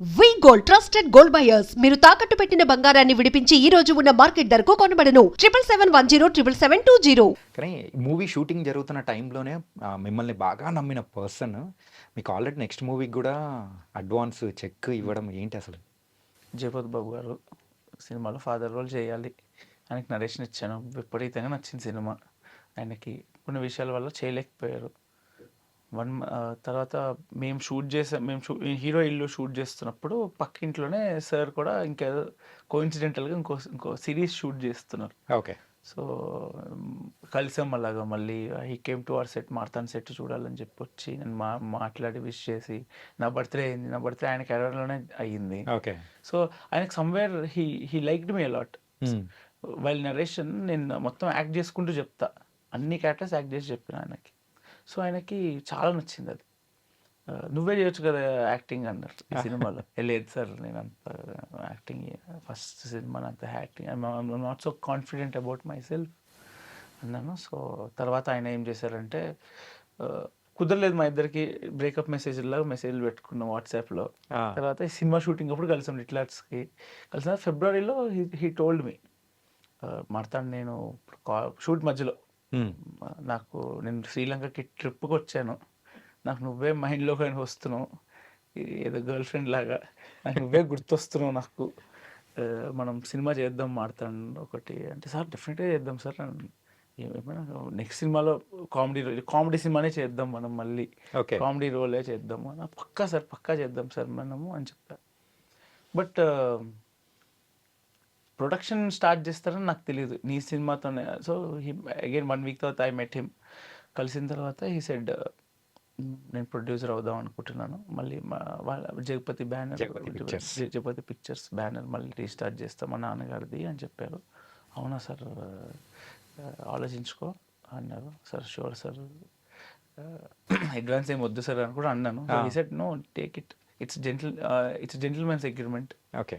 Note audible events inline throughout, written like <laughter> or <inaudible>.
V gold trusted gold buyers మీరు తాకట్టు పెట్టిన బంగారాన్ని విడిపించి ఈ రోజు ఉన్న మార్కెట్ ధరకు కొనబడను. Triple seven one zero triple seven two zero కానీ మూవీ షూటింగ్ జరుగుతున్న టైంలోనే మిమ్మల్ని బాగా నమ్మిన పర్సన్ మీకు ఆల్రెడీ నెక్స్ట్ మూవీకి కూడా అడ్వాన్స్ చెక్ ఇవ్వడం ఏంటి అసలు? జయపతి బాబు గారు సినిమాలో ఫాదర్ రోల్ చేయాలి ఆయనకి నరేషన్ ఇచ్చాను. విపరీతంగా నచ్చింది సినిమా ఆయనకి కొన్ని విషయాల వల్ల చేయలేకపోయారు. వన్ తర్వాత మేము షూట్ చేసా మేము షూ హీరో ఇల్లు షూట్ చేస్తున్నప్పుడు పక్కింట్లోనే సార్ కూడా ఇంకేదో కోఇన్సిడెంటల్గా ఇంకో ఇంకో సిరీస్ షూట్ చేస్తున్నారు. ఓకే. సో కలిసాం అలాగా మళ్ళీ. He came to our set Martan set చూడాలని చెప్పి వచ్చి నేను మా మాట్లాడి విష్ చేసి నా బర్త్డే అయింది నా బర్త్డే ఆయన కెరీర్లోనే అయ్యింది. ఓకే. సో ఆయనకు somewhere he he liked me a lot. While narration నేను మొత్తం యాక్ట్ చేసుకుంటూ చెప్తా. అన్ని క్యారెక్టర్స్ యాక్ట్ చేసి చెప్పిన ఆయనకి. సో ఆయనకి చాలా నచ్చింది అది. నువ్వే చేయొచ్చు కదా యాక్టింగ్ అన్నారు ఈ సినిమాలో. <laughs> "ఏ, లేదు సార్ నేను అంత యాక్టింగ్ ఫస్ట్ సినిమా అంత acting not so confident about myself అన్నాను. సో తర్వాత ఆయన ఏం చేశారంటే కుదరలేదు మా ఇద్దరికి బ్రేకప్ మెసేజ్ లాగా మెసేజ్లు పెట్టుకున్నాం వాట్సాప్లో. తర్వాత సినిమా షూటింగ్ అప్పుడు కలిసాం లిట్లాట్స్కి కలిసిన ఫిబ్రవరిలో హీ టోల్డ్ మీ. మాడతాను నేను షూట్ మధ్యలో నాకు నేను శ్రీలంకకి ట్రిప్కి వచ్చాను నాకు నువ్వే మైండ్లో కానీ వస్తున్నావు. ఏదో గర్ల్ ఫ్రెండ్ లాగా. నాకు నువ్వే గుర్తొస్తున్నావు నాకు. మనం సినిమా చేద్దాం మాడతాను ఒకటి. అంటే సార్ డెఫినెట్గా చేద్దాం సార్. ఏమైనా నెక్స్ట్ సినిమాలో కామెడీ కామెడీ సినిమానే చేద్దాం మనం మళ్ళీ. ఓకే. కామెడీ రోలే చేద్దాము. "నా పక్కా సార్ పక్కా చేద్దాం సార్ మనము అని చెప్పా. బట్ ప్రొడక్షన్ స్టార్ట్ చేస్తారని నాకు తెలియదు నీ సినిమాతోనే. So he again one week తర్వాత ఐ మెట్ హిమ్ కలిసిన తర్వాత హీ సెడ్ నేను ప్రొడ్యూసర్ అవుదాం అనుకుంటున్నాను. మళ్ళీ మా వాళ్ళ Jagapathi banner Jagapathi pictures banner మళ్ళీ రీస్టార్ట్ చేస్తాం మా నాన్నగారిది అని చెప్పారు. అవునా సార్ ఆలోచించుకో అన్నారు. సార్ షూర్ సార్ అడ్వాన్స్ ఏం వద్దు సార్ అని కూడా అన్నాను. ఈ set no take it it's gentle it's gentlemen's agreement okay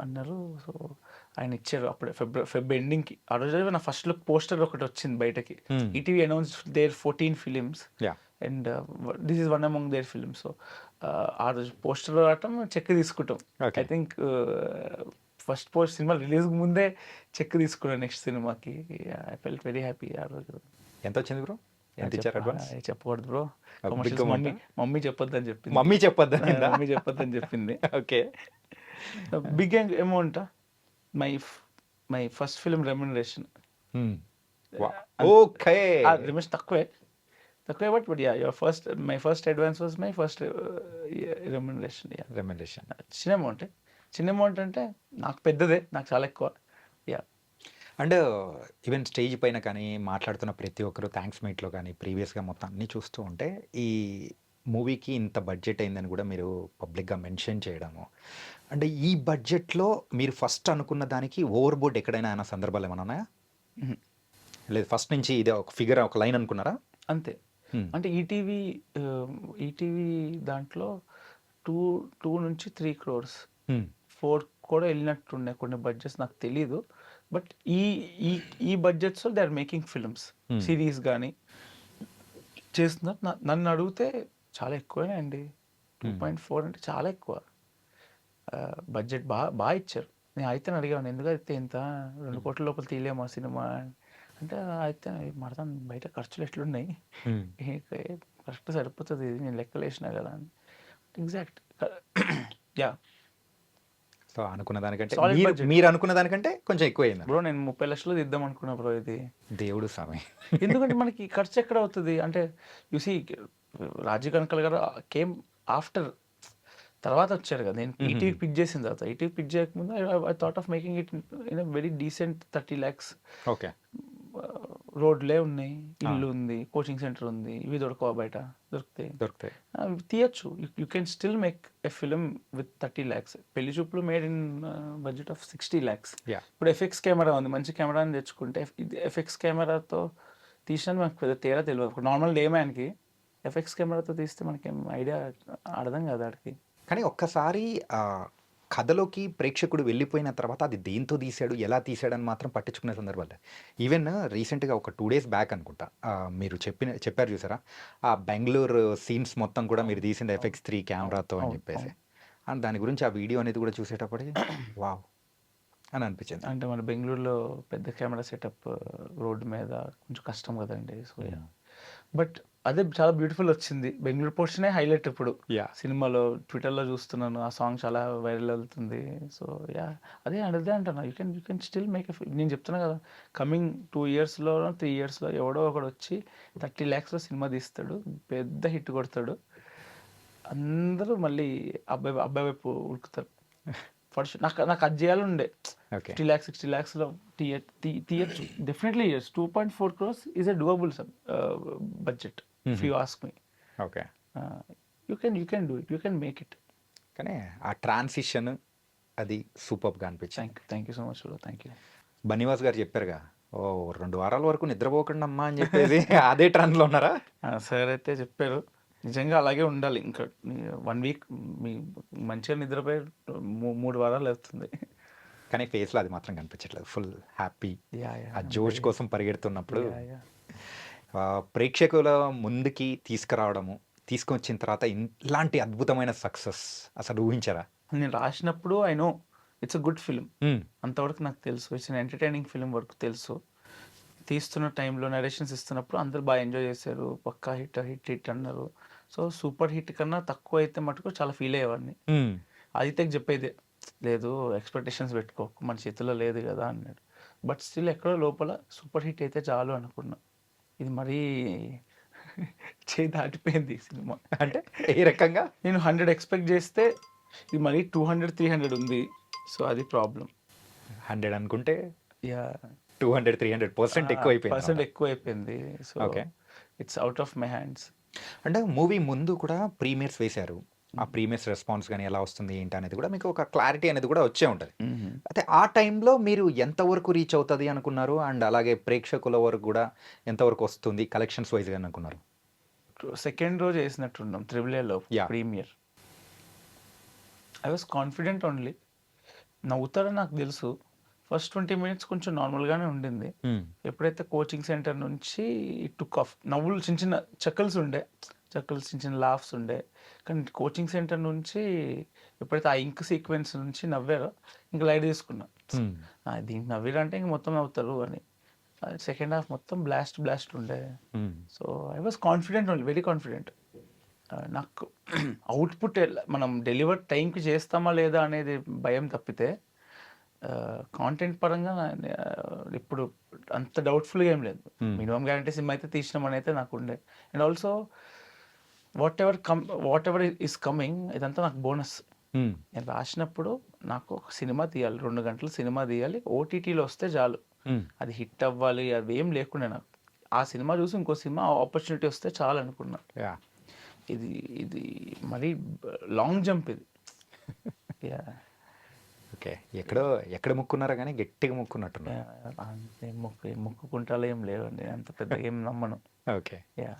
అన్నారు. సో ఆయన ఇచ్చారు అప్పుడే. ఫెబ్రవరి ఫెబ్ ఎండింగ్కి ఆ రోజు నా ఫస్ట్ లుక్ పోస్టర్ ఒకటి వచ్చింది బయటకి. ETV announce their fourteen films yeah and this is one among their films so ఆ రోజు పోస్టర్ రావటం చెక్ తీసుకుంటాం. I think first post cinema release ముందే చెక్ తీసుకున్నాను నెక్స్ట్ సినిమాకి ఐ ఫెల్ట్ వెరీ హ్యాపీ ఆ రోజు. ఎంత వచ్చింది బ్రో ఎంత ఇచ్చారు అడ్వాన్స్ చెప్ప- చెప్పకూడదు బ్రో మమ్మీ మమ్మీ చెప్పొద్దని చెప్పింది. మమ్మీ చెప్పొద్దా మమ్మీ చెప్పొద్దని చెప్పింది. <laughs> Okay big amount my my first film remuneration okay remuneration తక్కువే. తక్కువే but but yeah your first my first advance was my first remuneration yeah remuneration చిన్న అమౌంట్ చిన్న అమౌంట్ అంటే నాకు పెద్దదే నాకు చాలా ఎక్కువ యా అండ్ ఈవెన్ స్టేజ్ పైన కానీ మాట్లాడుతున్న ప్రతి ఒక్కరు థ్యాంక్స్ మీట్లో కానీ ప్రీవియస్గా మొత్తం అన్నీ చూస్తూ ఉంటే ఈ మూవీకి ఇంత బడ్జెట్ అయిందని కూడా మీరు పబ్లిక్గా మెన్షన్ చేయడము అంటే ఈ బడ్జెట్లో మీరు ఫస్ట్ అనుకున్న దానికి ఓవర్ బోర్డ్ ఎక్కడైనా అయిన సందర్భాలు ఏమైనా ఉన్నాయా. లేదు ఫస్ట్ నుంచి ఇదే ఒక ఫిగర్ ఒక లైన్ అనుకున్నారా అంతే. అంటే ఈటీవీ ఈటీవీ దాంట్లో టూ టూ నుంచి త్రీ క్రోర్స్. ఫోర్ కూడా వెళ్ళినట్టుండే కొన్ని బడ్జెట్స్ నాకు తెలీదు బట్ ఈ ఈ ఈ బడ్జెట్స్లో they are making films. Series కానీ చేస్తున్నారు నన్ను అడిగితే చాలా ఎక్కువనే అండి టూ. పాయింట్ ఫోర్ అంటే చాలా ఎక్కువ. బడ్జెట్ బాగా బాగా ఇచ్చారు. నేను అయితే అడిగాను ఎందుకు అయితే ఇంత? రెండు కోట్ల లోపల తీయలేమా సినిమా? అంటే అయితే మడతాం బయట ఖర్చులు ఎట్లున్నాయి. కరెక్ట్ సరిపోతుంది ఇది నేను లెక్కలు వేసినా కదా అని. ఎగ్జాక్ట్ యా <coughs> సో అనుకున్న దానికంటే మీరు అనుకున్న దానికంటే కొంచెం ఎక్కువ అయింది బ్రో నేను ముప్పై లక్షలు తీద్దాం అనుకున్నా బ్రో ఇది. దేవుడు స్వామి ఎందుకంటే మనకి ఖర్చు ఎక్కడ అవుతుంది? అంటే యూసీ రాజీవ్ కనకల్ గారు కేమ్ ఆఫ్టర్ తర్వాత వచ్చారు కదా నేను ఈటీవీ పిక్ చేసిన తర్వాత. ఈటీవీ పిక్ చేయకముందు I thought of making it in very decent thirty lakhs okay. రోడ్లే ఉన్నాయి ఇల్లు ఉంది కోచింగ్ సెంటర్ ఉంది ఇవి దొరకవా బయట? దొరుకుతాయి. దొరుకుతాయి తీయచ్చు. You can still make a film with thirty lakhs Pelli Choopulu made in budget of sixty lakhs yeah ఇప్పుడు ఎఫెక్స్ కెమెరా ఉంది మంచి కెమెరాని తెచ్చుకుంటే ఎఫెక్స్ కెమెరాతో తీసినా మనకు పెద్ద తేడా తెలియదు నార్మల్ డే మ్యాన్కి ఎఫెక్స్ కెమెరాతో తీస్తే మనకేం ఐడియా అర్థం కాదు ఆడికి. కానీ ఒక్కసారి కథలోకి ప్రేక్షకుడు వెళ్ళిపోయిన తర్వాత అది దేంతో తీశాడు ఎలా తీశాడని మాత్రం పట్టించుకునే సందర్భాలు. ఈవెన్ రీసెంట్గా ఒక టూ డేస్ బ్యాక్ అనుకుంటా మీరు చెప్పిన చెప్పారు చూసారా? ఆ బెంగళూరు సీన్స్ మొత్తం కూడా మీరు తీసింది ఎఫెక్స్ త్రీ కెమెరాతో అని చెప్పేసి. అండ్ దాని గురించి ఆ వీడియో అనేది కూడా చూసేటప్పటికి వావ్ అని అనిపించింది. అంటే మన బెంగళూరులో పెద్ద కెమెరా సెటప్ రోడ్డు మీద కొంచెం కష్టం కదండి సో Yeah. బట్ అదే చాలా బ్యూటిఫుల్ వచ్చింది. బెంగళూరు పోర్షనే హైలైట్ ఇప్పుడు. యా సినిమాలో ట్విట్టర్లో చూస్తున్నాను. ఆ సాంగ్ చాలా వైరల్ అవుతుంది. సో యా అదే అదే అంటున్నా. You can you can still make నేను చెప్తున్నా కదా కమింగ్ టూ ఇయర్స్లో త్రీ ఇయర్స్లో ఎవడో ఒకడు వచ్చి థర్టీ ల్యాక్స్లో సినిమా తీస్తాడు. పెద్ద హిట్ కొడతాడు. అందరూ మళ్ళీ అబ్బాయి అబ్బాయి వైపు ఉడుకుతారు ఫస్ట్ నాకు నాకు అది చేయాలి ఉండే ఫిఫ్టీ ల్యాక్స్ సిక్స్టీ ల్యాక్స్లో తీయచ్చు. Definitely years two point four crores is a doable budget if you ask me okay you can you can do it you can make it కానీ ఆ ట్రాన్సిషన్ అది సూపర్గా అనిపించింది. Thank thank you so much thank you Bunny Vas గారు చెప్పారుగా ఓ రెండు వారాల వరకు నిద్రపోకండి అమ్మా అని చెప్పేసి <laughs> అదే ట్రెండ్లో ఉన్నారా? సార్ అయితే చెప్పారు. నిజంగా అలాగే ఉండాలి. ఇంకా వన్ వీక్ మీ మంచిగా నిద్రపోయి మూడు వారాలు అవుతుంది. కానీ ఫేస్లో అది మాత్రం కనిపించట్లేదు. ఫుల్ హ్యాపీ యా ఆ జోష్ కోసం పరిగెడుతున్నప్పుడు యా యా ప్రేక్షకుల ముందుకి తీసుకురావడము తీసుకొచ్చిన తర్వాత ఇలాంటి అద్భుతమైన సక్సెస్ అసలు ఊహించారా? నేను రాసినప్పుడు I know it's a good film అంతవరకు నాకు తెలుసు. ఇట్స్ ఎంటర్టైనింగ్ ఫిలిం వరకు తెలుసు. తీస్తున్న టైంలో నరేషన్స్ ఇస్తున్నప్పుడు అందరూ బాగా ఎంజాయ్ చేశారు. పక్కా హిట్ హిట్ హిట్ అన్నారు. సో సూపర్ హిట్ కన్నా తక్కువ అయితే మటుకు చాలా ఫీల్ అయ్యేవాడిని. ఆదిత్యకి చెప్పేది లేదు ఎక్స్పెక్టేషన్స్ పెట్టుకో మన చేతిలో లేదు కదా అన్నాడు. బట్ స్టిల్ ఎక్కడో లోపల సూపర్ హిట్ అయితే చాలు అనుకున్నా. ఇది మరీ <laughs> చేయి దాటిపోయింది సినిమా. అంటే ఏ రకంగా? నేను హండ్రెడ్ ఎక్స్పెక్ట్ చేస్తే ఇది మరీ టూ హండ్రెడ్ త్రీ హండ్రెడ్ ఉంది. సో అది ప్రాబ్లం. హండ్రెడ్ అనుకుంటే yeah. Two hundred three hundred percent ఎక్కువ పర్సెంట్ అయిపోయింది ఎక్కువ అయిపోయింది so Okay. It's out of my hands అంటే మూవీ ముందు కూడా ప్రీమియర్స్ వేశారు. ఆ ప్రీమియర్స్ రెస్పాన్స్ కానీ ఎలా వస్తుంది ఏంటి అనేది కూడా మీకు ఒక క్లారిటీ అనేది కూడా వచ్చే ఉంటుంది. అయితే ఆ టైంలో మీరు ఎంతవరకు రీచ్ అవుతుంది అనుకున్నారు? అండ్ అలాగే ప్రేక్షకుల వరకు కూడా ఎంతవరకు వస్తుంది? కలెక్షన్స్ వైజ్గా అనుకున్నారు? సెకండ్ రోజు వేసినట్టున్నాం త్రిబుల్ ఏలో. Premiere. I was confident only నవ్వుతారని నాకు తెలుసు. ఫస్ట్ ట్వంటీ మినిట్స్ కొంచెం నార్మల్గానే ఉండింది. ఎప్పుడైతే కోచింగ్ సెంటర్ నుంచి టుక్ ఆఫ్ నవ్వులు చిన్న చిన్న చక్కల్స్ ఉండే. చక్కల్స్ చిన్న చిన్న లాఫ్స్ ఉండే. కానీ కోచింగ్ సెంటర్ నుంచి ఎప్పుడైతే ఆ ఇంక్ సీక్వెన్స్ నుంచి నవ్వారో ఇంకా లైట్ తీసుకున్నా. దీనికి నవ్విరంటే ఇంక మొత్తం నవ్వుతారు అని. సెకండ్ హాఫ్ మొత్తం బ్లాస్ట్ బ్లాస్ట్ ఉండే. So I was confident only very confident నాకు అవుట్పుట్ మనం డెలివర్ టైంకి చేస్తామా లేదా అనేది భయం తప్పితే కాంటెంట్ పరంగా ఇప్పుడు అంత డౌట్ఫుల్గా ఏం లేదు. మినిమం గ్యారంటీ సినిమా అయితే తీసినామని అయితే నాకు ఉండే. And also whatever come whatever is coming ఇదంతా నాకు బోనస్ నేను రాసినప్పుడు నాకు ఒక సినిమా తీయాలి రెండు గంటలు సినిమా తీయాలి ఓటీటీలో వస్తే చాలు. అది హిట్ అవ్వాలి అవి ఏం లేకుండా నాకు. ఆ సినిమా చూసి ఇంకో సినిమా ఆపర్చునిటీ వస్తే చాలు అనుకున్నా. ఇది ఇది మరీ లాంగ్ జంప్ ఇది. <laughs> ఓకే ఎక్కడో ఎక్కడ ముక్కున్నారా కానీ గట్టిగా ముక్కున్నట్టున్నారు. Yeah. అంతే మొక్కు మొక్కుకుంటాలో ఏం లేవండి అంత పెద్ద ఏం నమ్మను. <laughs> Okay yeah